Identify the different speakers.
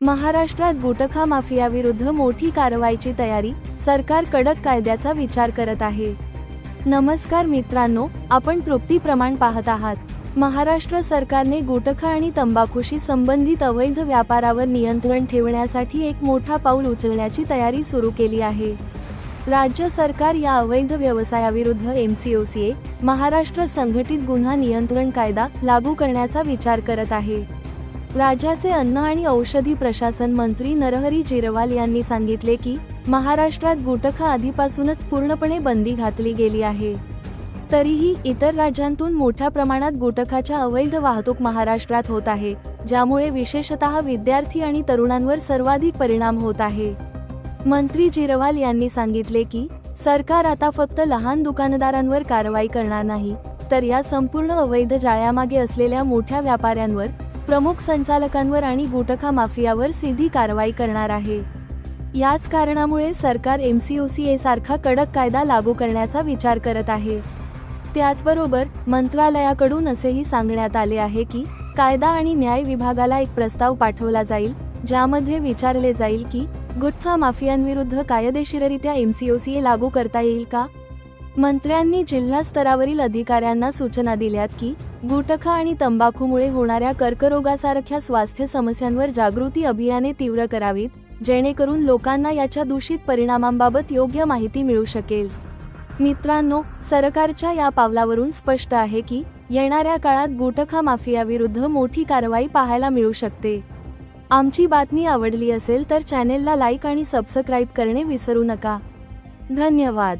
Speaker 1: महाराष्ट्रात गुटखा माफियाविरुद्ध मोठी कारवाईची तयारी सरकार कडक कायद्याचा विचार करत आहे. नमस्कार मित्रांनो आपण तृप्ती प्रमाण पाहत आहात. महाराष्ट्र सरकारने गुटखा आणि तंबाखूशी संबंधित अवैध व्यापारावर नियंत्रण ठेवण्यासाठी एक मोठा पाऊल उचलण्याची तयारी सुरू केली आहे. राज्य सरकार या अवैध व्यवसायाविरुद्ध एम सी ए महाराष्ट्र संघटित गुन्हा नियंत्रण कायदा लागू करण्याचा विचार करत आहे. राज्याचे अन्न आणि औषधी प्रशासन मंत्री नरहरी जिरवाल यांनी सांगितले की महाराष्ट्रात गुटखा आधीपासूनच पूर्णपणे बंदी घातली गेली आहे. तरीही इतर राज्यांतून मोठ्या प्रमाणात गुटखाच्या अवैध वाहतूक महाराष्ट्रात होत आहे ज्यामुळे विशेषतः विद्यार्थी आणि तरुणांवर सर्वाधिक परिणाम होत आहे. मंत्री जिरवाल यांनी सांगितले की सरकार आता फक्त लहान दुकानदारांवर कारवाई करणार नाही तर या संपूर्ण अवैध जाळ्यामागे असलेल्या मोठ्या व्यापाऱ्यांवर प्रमुख संचालकांवर आणि गुटखा माफियावर सीधी कारवाई करणार आहे. याच कारणामुळे सरकार एम सी ओ सी सारखा कडक कायदा लागू करण्याचा विचार करत आहे. त्याचबरोबर मंत्रालयाकडून असेही सांगण्यात आले आहे की कायदा आणि न्याय विभागाला एक प्रस्ताव पाठवला जाईल ज्यामध्ये विचारले जाईल की गुटखा माफियांविरुद्ध कायदेशीररित्या ए लागू करता येईल का? मंत्र्यांनी जिल्हा स्तरावरील अधिकाऱ्यांना सूचना दिल्यात की गुटखा आणि तंबाखूमुळे होणाऱ्या कर्करोगासारख्या स्वास्थ्य समस्यांवर जागृती अभियाने तीव्र करावीत जेणेकरून लोकांना याच्या दूषित परिणामांबाबत योग्य माहिती मिळू शकेल. मित्रांनो सरकारच्या या पावलावरून स्पष्ट आहे की येणाऱ्या काळात गुटखा माफियाविरुद्ध मोठी कारवाई पाहायला मिळू शकते. आमची बातमी आवडली असेल तर चॅनेलला लाईक आणि सबस्क्राईब करणे विसरू नका. धन्यवाद.